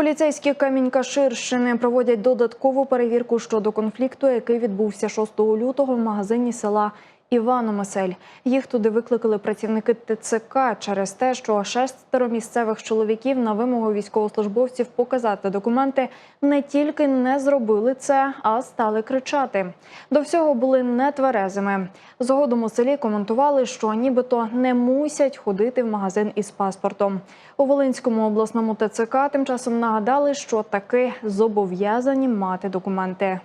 Поліцейські Камінь-Каширщини проводять додаткову перевірку щодо конфлікту, який відбувся 6 лютого в магазині села Івано-Масель. Їх туди викликали працівники ТЦК через те, що шестеро місцевих чоловіків на вимогу військовослужбовців показати документи не тільки не зробили це, а стали кричати. До всього були нетверезими. Згодом у селі коментували, що нібито не мусять ходити в магазин із паспортом. У Волинському обласному ТЦК тим часом нагадали, що таки зобов'язані мати документи.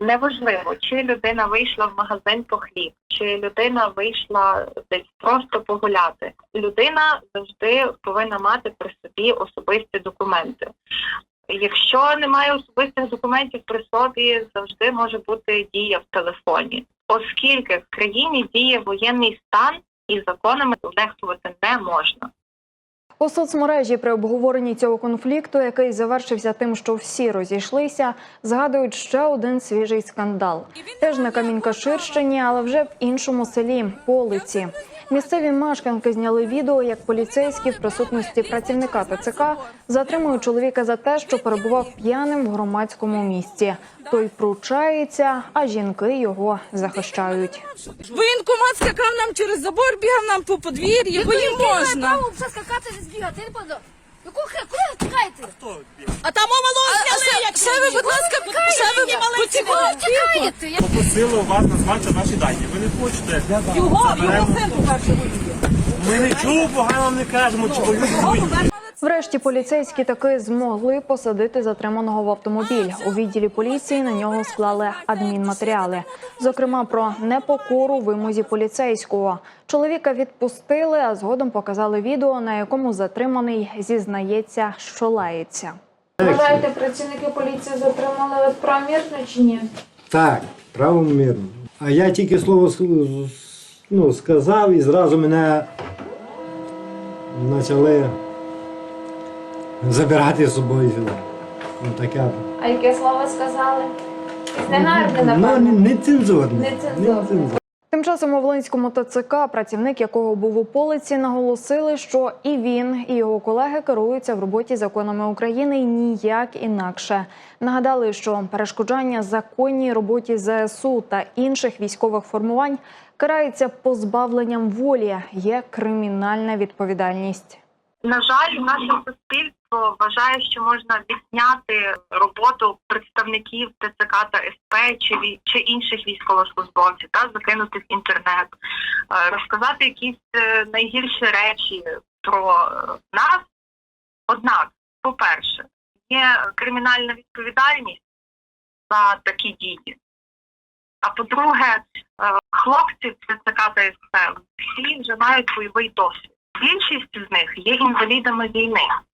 Неважливо, чи людина вийшла в магазин по хліб, чи людина вийшла десь просто погуляти. Людина завжди повинна мати при собі особисті документи. Якщо немає особистих документів при собі, завжди може бути дія в телефоні, оскільки в країні діє воєнний стан і законами нехтувати не можна. У соцмережі при обговоренні цього конфлікту, який завершився тим, що всі розійшлися, згадують ще один свіжий скандал. Теж на Камінькаширщині, але вже в іншому селі Полиці. Місцеві мешканки зняли відео, як поліцейські в присутності працівника ТЦК затримують чоловіка за те, що перебував п'яним в громадському місці. Той пручається, а жінки його захищають. Воєнкомат скакав нам через забор, бігав нам по подвір'ї, бо їм можна. Скакати не збігати, не подо. Яку хе, куди ви бігає? А там малого зняли, як ще ви, будь ласка, ще ви Куди ви тікаєте? Я- Попросили вас назвати наші дані. Ви не хочете. Його, його син по-перше Ми нічого поганого не кажемо, чи воюють. Врешті поліцейські таки змогли посадити затриманого в автомобіль. У відділі поліції на нього склали адмінматеріали. Зокрема, про непокору вимозі поліцейського. Чоловіка відпустили, а згодом показали відео, на якому затриманий зізнається, що лається. Вважаєте, працівники поліції затримали правомірно чи ні? Так, правомірно. А я тільки слово ну, сказав і зразу мене почали забирати з собою сюди. Ну, таке. А яке слово сказали? Якесь негарне, Ну, напевно. не цензурне. Нецензурне. Тим часом у Волинському ТЦК, працівник якого був у полиці, наголосили, що і він, і його колеги керуються в роботі законами України і ніяк інакше. Нагадали, що перешкоджання законній роботі ЗСУ та інших військових формувань карається позбавленням волі. Є кримінальна відповідальність. На жаль, наше суспільство вважає, що можна відняти роботу представників ТЦК та СП чи чи інших військовослужбовців та закинути в інтернет, Е, розказати якісь е, найгірші речі про е, нас. Однак, по-перше, є кримінальна відповідальність за такі дії. А по-друге, хлопці ТЦК та СП всі вже мають бойовий досвід. Більшість з них є інвалідами війни.